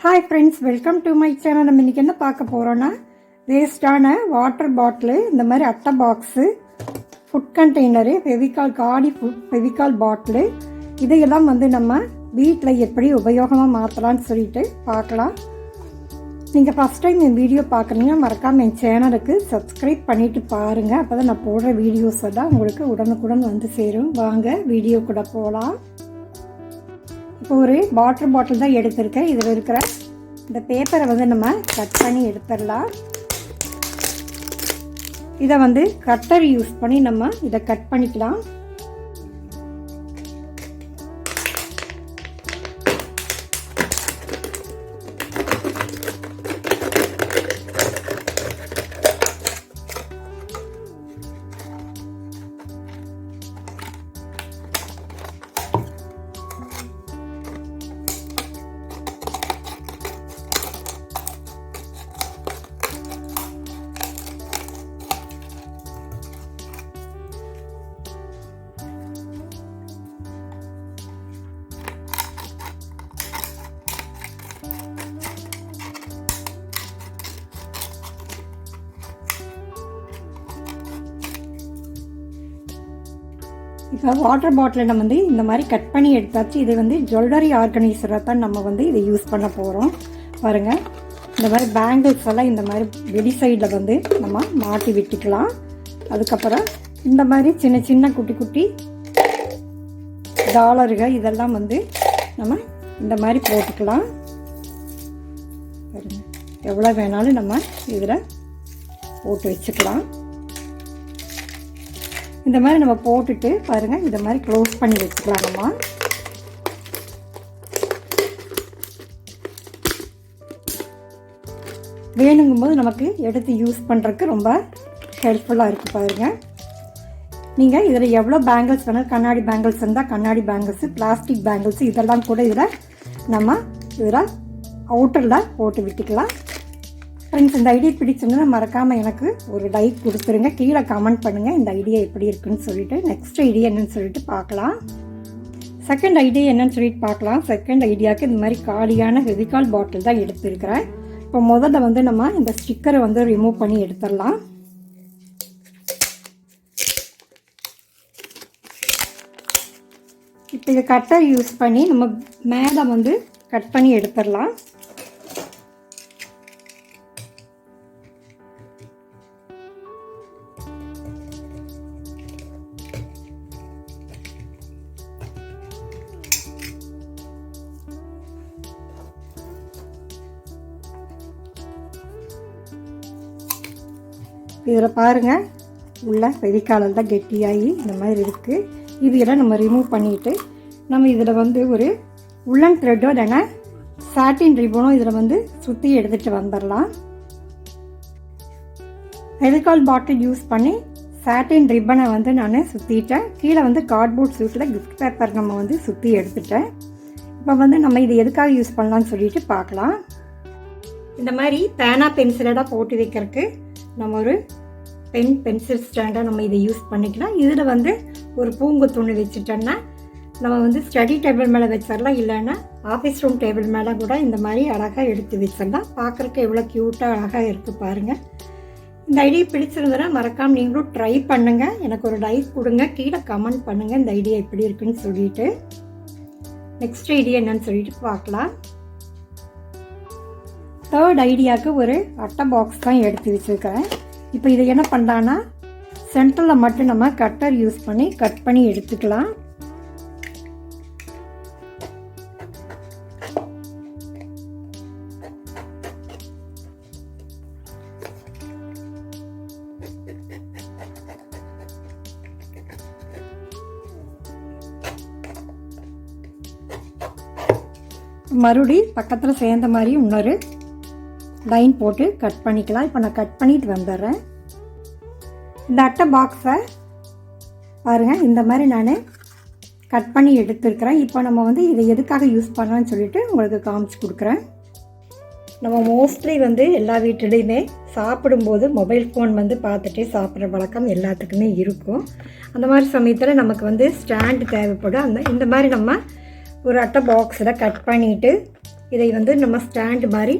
Hi friends welcome to my channel நம்ம இன்றைக்கி என்ன பார்க்க போகிறோன்னா வேஸ்டான வாட்டர் பாட்டிலு இந்த மாதிரி அட்டை பாக்ஸு ஃபுட் கண்டெய்னரு ஃபெவிகால் காடி ஃபுட் ஃபெவிகால் பாட்டிலு இதையெல்லாம் வந்து நம்ம வீட்டில் எப்படி உபயோகமாக மாற்றலாம்னு சொல்லிட்டு பார்க்கலாம். நீங்கள் ஃபஸ்ட் டைம் என் வீடியோ பார்க்குறீங்கன்னா மறக்காமல் என் சேனலுக்கு சப்ஸ்கிரைப் பண்ணிவிட்டு பாருங்கள் அப்போ தான் நான் போடுற வீடியோஸ் எல்லாம் உங்களுக்கு உடனுக்குடன் வந்து சேரும். வாங்க வீடியோ கூட போகலாம் ஒரு வாட்டர் பாட்டில் தான் எடுத்திருக்கேன். இதில் இருக்கிற இந்த பேப்பரை வந்து நம்ம கட் பண்ணி எடுத்துடலாம். இதை வந்து கட்டர் யூஸ் பண்ணி நம்ம இதை கட் பண்ணிக்கலாம். இப்போ வாட்டர் பாட்டிலை நம்ம வந்து இந்த மாதிரி கட் பண்ணி எடுத்தாச்சு. இது வந்து ஜுவல்லரி ஆர்கனைசராக தான் நம்ம வந்து இதை யூஸ் பண்ண போகிறோம் பாருங்கள் இந்த மாதிரி பேங்கிள்ஸ் எல்லாம் இந்த மாதிரி வெடி சைடில் வந்து நம்ம மாட்டி விட்டுக்கலாம். அதுக்கப்புறம் இந்த மாதிரி சின்ன சின்ன குட்டி குட்டி டாலர்கள் இதெல்லாம் வந்து நம்ம இந்த மாதிரி போட்டுக்கலாம். எவ்வளோ வேணாலும் நம்ம இதில் போட்டு வச்சுக்கலாம். இந்த மாதிரி நம்ம போட்டுட்டு பாருங்கள் இந்த மாதிரி க்ளோஸ் பண்ணி வச்சுக்கலாம் நம்ம. வேணுங்கும்போது நமக்கு எடுத்து யூஸ் பண்ணுறதுக்கு ரொம்ப ஹெல்ப்ஃபுல்லாக இருக்குது பாருங்கள் நீங்கள் இதில் எவ்வளோ பேங்கிள்ஸ் வேணும் கண்ணாடி பேங்கிள்ஸ் இருந்தால் கண்ணாடி பேங்கிள்ஸு பிளாஸ்டிக் பேங்கிள்ஸு இதெல்லாம் கூட இதில் நம்ம இதில் அவுட்டரில் போட்டு விட்டுக்கலாம். ஃப்ரெண்ட்ஸ் இந்த ஐடியா பிடிச்சிருந்தா மறக்காமல் எனக்கு ஒரு லைக் கொடுத்துருங்க. கீழே கமெண்ட் பண்ணுங்கள் இந்த ஐடியா எப்படி இருக்குன்னு சொல்லிட்டு. நெக்ஸ்ட் ஐடியா என்னன்னு சொல்லிட்டு பார்க்கலாம். செகண்ட் ஐடியா என்னன்னு சொல்லிட்டு பார்க்கலாம். செகண்ட் ஐடியாவுக்கு இந்த மாதிரி காலியான ஃபெவிகால் பாட்டில் தான் எடுத்துருக்கிறேன். இப்போ முதல்ல வந்து நம்ம இந்த ஸ்டிக்கரை வந்து ரிமூவ் பண்ணி எடுத்துடலாம். இப்போ இதை கட்டர் யூஸ் பண்ணி நம்ம மேலே வந்து கட் பண்ணி எடுத்துடலாம். இதில் பாருங்கள் உள்ள வெதிக்காலம் தான் கெட்டியாகி இந்த மாதிரி இருக்குது இது நம்ம ரிமூவ் பண்ணிவிட்டு நம்ம இதில் வந்து ஒரு உள்ளன் த்ரெட்டோ இல்லைன்னா சாட்டின் ரிப்பனோ இதில் வந்து சுற்றி எடுத்துகிட்டு வந்துடலாம். வெதிக்கால் பாட்டில் யூஸ் பண்ணி சாட்டின் ரிப்பனை வந்து நான் சுற்றிட்டேன் கீழே வந்து கார்ட்போர்ட் சூட்டில் கிஃப்ட் பேப்பர் நம்ம வந்து சுற்றி எடுத்துட்டேன். இப்போ வந்து நம்ம இது எதுக்காக யூஸ் பண்ணலான்னு சொல்லிட்டு பார்க்கலாம். இந்த மாதிரி பேனா பென்சிலெல்லாம் போட்டு வைக்கிறதுக்கு நம்ம ஒரு பென் பென்சில் ஸ்டாண்டாக நம்ம இதை யூஸ் பண்ணிக்கலாம். இதில் வந்து ஒரு பூங்கு துணி வச்சுட்டோன்னா நம்ம வந்து ஸ்டடி டேபிள் மேலே வச்சிடலாம் இல்லைன்னா ஆஃபீஸ் ரூம் டேபிள் மேலே கூட இந்த மாதிரி அழகாக எடுத்து வச்சிடலாம் பார்க்குறக்கு எவ்வளோ க்யூட்டாக அழகாக இருக்குது பாருங்கள் இந்த ஐடியா பிடிச்சிருந்ததுன்னா மறக்காமல் நீங்களும் ட்ரை பண்ணுங்கள் எனக்கு ஒரு லைக் கொடுங்க. கீழே கமெண்ட் பண்ணுங்கள் இந்த ஐடியா எப்படி இருக்குன்னு சொல்லிட்டு. நெக்ஸ்ட் ஐடியா என்னன்னு சொல்லிட்டு பார்க்கலாம். தேர்ட் ஐடியாவுக்கு ஒரு அட்டை பாக்ஸ் தான் எடுத்து வச்சுருக்கிறேன். இப்போ இதை என்ன பண்ணலான்னா சென்டரில் மட்டும் நம்ம கட்டர் யூஸ் பண்ணி கட் பண்ணி எடுத்துக்கலாம். மறுபடி பக்கத்தில் சேர்ந்த மாதிரி இன்னொரு லைன் போட்டு கட் பண்ணிக்கலாம். இப்போ நான் கட் பண்ணிட்டு வந்துடுறேன். இந்த அட்டை பாக்ஸை பாருங்கள் இந்த மாதிரி நான் கட் பண்ணி எடுத்துருக்கிறேன். இப்போ நம்ம வந்து இதை எதுக்காக யூஸ் பண்ணலாம்னு சொல்லிட்டு உங்களுக்கு காமிச்சு கொடுக்குறேன். நம்ம மோஸ்ட்லி வந்து எல்லா வீட்டிலையுமே சாப்பிடும்போது மொபைல் ஃபோன் வந்து பார்த்துட்டே சாப்பிட்ற வழக்கம் எல்லாத்துக்குமே இருக்கும். அந்த மாதிரி சமயத்தில் நமக்கு வந்து ஸ்டாண்டு தேவைப்படும். அந்த இந்த மாதிரி நம்ம ஒரு அட்டை பாக்ஸில் கட் பண்ணிவிட்டு இதை வந்து நம்ம ஸ்டாண்டு மாதிரி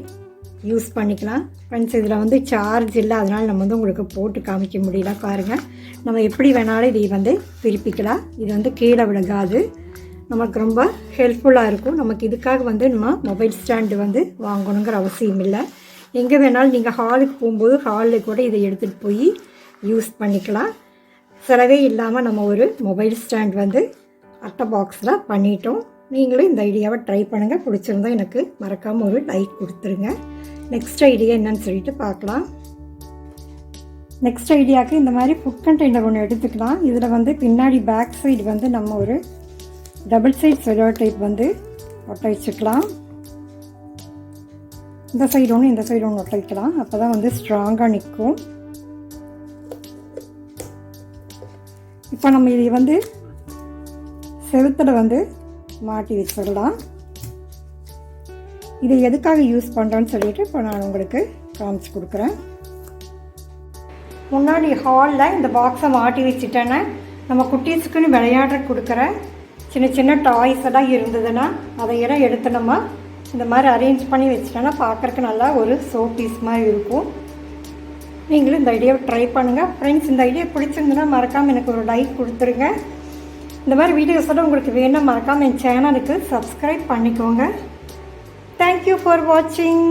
யூஸ் பண்ணிக்கலாம். ஃப்ரெண்ட்ஸ் இதில் வந்து சார்ஜ் இல்லை. அதனால் நம்ம வந்து உங்களுக்கு போட்டு காமிக்க முடியல. பாருங்கள் நம்ம எப்படி வேணாலும் இதை வந்து திருப்பிக்கலாம். இது வந்து கீழே விழுகாது. நமக்கு ரொம்ப ஹெல்ப்ஃபுல்லாக இருக்கும். நமக்கு இதுக்காக வந்து நம்ம மொபைல் ஸ்டாண்டு வந்து வாங்கணுங்கிற அவசியம் இல்லை. எங்கே வேணாலும் நீங்கள் ஹாலுக்கு போகும்போது ஹாலில் கூட இதை எடுத்துகிட்டு போய் யூஸ் பண்ணிக்கலாம். செலவே இல்லாமல் நம்ம ஒரு மொபைல் ஸ்டாண்ட் வந்து அட்டை பாக்ஸில் பண்ணிட்டோம். நீங்களும் இந்த ஐடியாவை ட்ரை பண்ணுங்கள் பிடிச்சிருந்தா எனக்கு மறக்காமல் ஒரு லைக் கொடுத்துருங்க. நெக்ஸ்ட் ஐடியா என்னன்னு சொல்லிட்டு பார்க்கலாம். நெக்ஸ்ட் ஐடியாவுக்கு இந்த மாதிரி ஃபுட் கண்டெய்னர் ஒன்று எடுத்துக்கலாம். இதில் வந்து பின்னாடி பேக் சைடு வந்து நம்ம ஒரு டபுள் சைட் செலோ டைப் வந்து ஒட்ட வச்சுக்கலாம். இந்த சைடு ஒன்று இந்த சைடு ஒன்று ஒட்ட வைக்கலாம். அப்போ தான் வந்து ஸ்ட்ராங்காக நிற்கும். இப்போ நம்ம இதை வந்து செவுத்தில் வந்து மாட்டி வச்சிடலாம். இதை எதுக்காக யூஸ் பண்ணுறோன்னு சொல்லிட்டு இப்போ நான் உங்களுக்கு காமிச்சு கொடுக்குறேன். முன்னாடி ஹாலில் இந்த பாக்ஸை மாட்டி வச்சுட்டேன்னா நம்ம குட்டீஸுக்குன்னு விளையாடுற கொடுக்குற சின்ன சின்ன டாய்ஸ் எல்லாம் இருந்ததுன்னா அதையெல்லாம் எடுத்து நம்ம இந்த மாதிரி அரேஞ்ச் பண்ணி வச்சுட்டோன்னா பார்க்குறக்கு நல்லா ஒரு சோ பீஸ் மாதிரி இருக்கும். நீங்களும் இந்த ஐடியாவை ட்ரை பண்ணுங்கள் ஃப்ரெண்ட்ஸ் இந்த ஐடியா பிடிச்சிருந்துன்னா மறக்காமல் எனக்கு ஒரு லைக் கொடுத்துருங்க. இந்த மாதிரி வீடியோஸோட உங்களுக்கு வேணும் மறக்காமல் என் சேனலுக்கு சப்ஸ்கிரைப் பண்ணிக்கோங்க. தேங்க்யூ ஃபார் வாட்சிங்